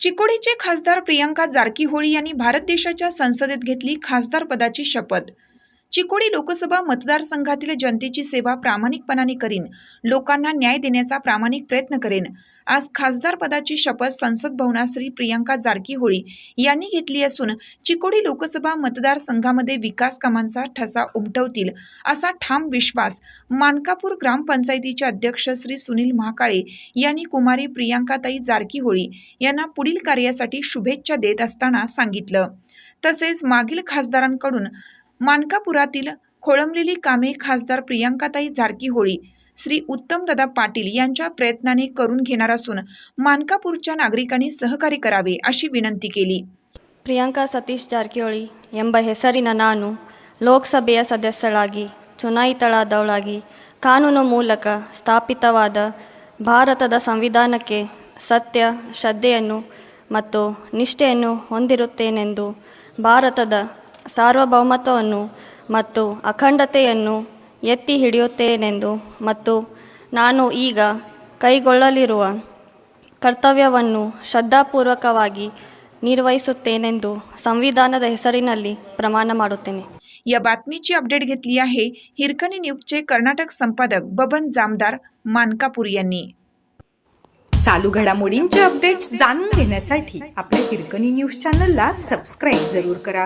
चिकोडीचे खासदार प्रियंका जारकीहोळी यांनी भारत देशाच्या संसदेत घेतली खासदार पदाची शपथ. चिकोडी लोकसभा मतदारसंघातील जनतेची सेवा प्रामाणिकपणाने करीन. लोकांना न्याय देण्याचा प्रामाणिक प्रयत्न करेन. आज खासदार पदाची शपथ संसद भवनात श्री प्रियंका जारकीहोळी यांनी घेतली असून चिकोडी लोकसभा मतदारसंघामध्ये विकास कामांचा ठसा उमटवतील असा ठाम विश्वास मानकापूर ग्रामपंचायतीचे अध्यक्ष श्री सुनील महाकाळे यांनी कुमारी प्रियांकाताई जारकीहोळी यांना पुढील कार्यासाठी शुभेच्छा देत असताना सांगितलं. तसेच मागील खासदारांकडून मानकापुरातील खोळंबलेली कामे खासदार प्रियांकाताई जारकीहोळी श्री उत्तमदादा पाटील यांच्या प्रयत्नाने करून घेणार असून मानकापूरच्या नागरिकांनी सहकार्य करावे अशी विनंती केली ಪ್ರಿಯಾಂಕಾ ಸತೀಶ್ ಜಾರಕಿಹೊಳಿ ಎಂಬ ಹೆಸರಿನ ನಾನು ಲೋಕಸಭೆಯ ಸದಸ್ಯಳಾಗಿ ಚುನಾಯಿತಳಾದವಳಾಗಿ ಕಾನೂನು ಮೂಲಕ ಸ್ಥಾಪಿತವಾದ ಭಾರತದ ಸಂವಿಧಾನಕ್ಕೆ ಸತ್ಯ ಶ್ರದ್ಧೆಯನ್ನು ಮತ್ತು ನಿಷ್ಠೆಯನ್ನು ಹೊಂದಿರುತ್ತೇನೆಂದು ಭಾರತದ ಸಾರ್ವಭೌಮತ್ವವನ್ನು ಮತ್ತು ಅಖಂಡತೆಯನ್ನು ಎತ್ತಿ ಹಿಡಿಯುತ್ತೇನೆಂದು ಮತ್ತು ನಾನು ಈಗ ಕೈಗೊಳ್ಳಲಿರುವ ಕರ್ತವ್ಯವನ್ನು ಶ್ರದ್ಧಾಪೂರ್ವಕವಾಗಿ ನಿರ್ವಹಿಸುತ್ತೇನೆಂದು ಸಂವಿಧಾನದ ಹೆಸರಿನಲ್ಲಿ ಪ್ರಮಾಣ ಮಾಡುತ್ತೇನೆ या बातमीची अपडेट घेतली आहे हिरकणी न्यूजचे कर्नाटक संपादक बबन जामदार मानकापूर यांनी चालू घडामोडींचे अपडेट्स जाणून घेण्यासाठी आपल्या हिरकणी न्यूज चॅनलला सबस्क्राईब जरूर करा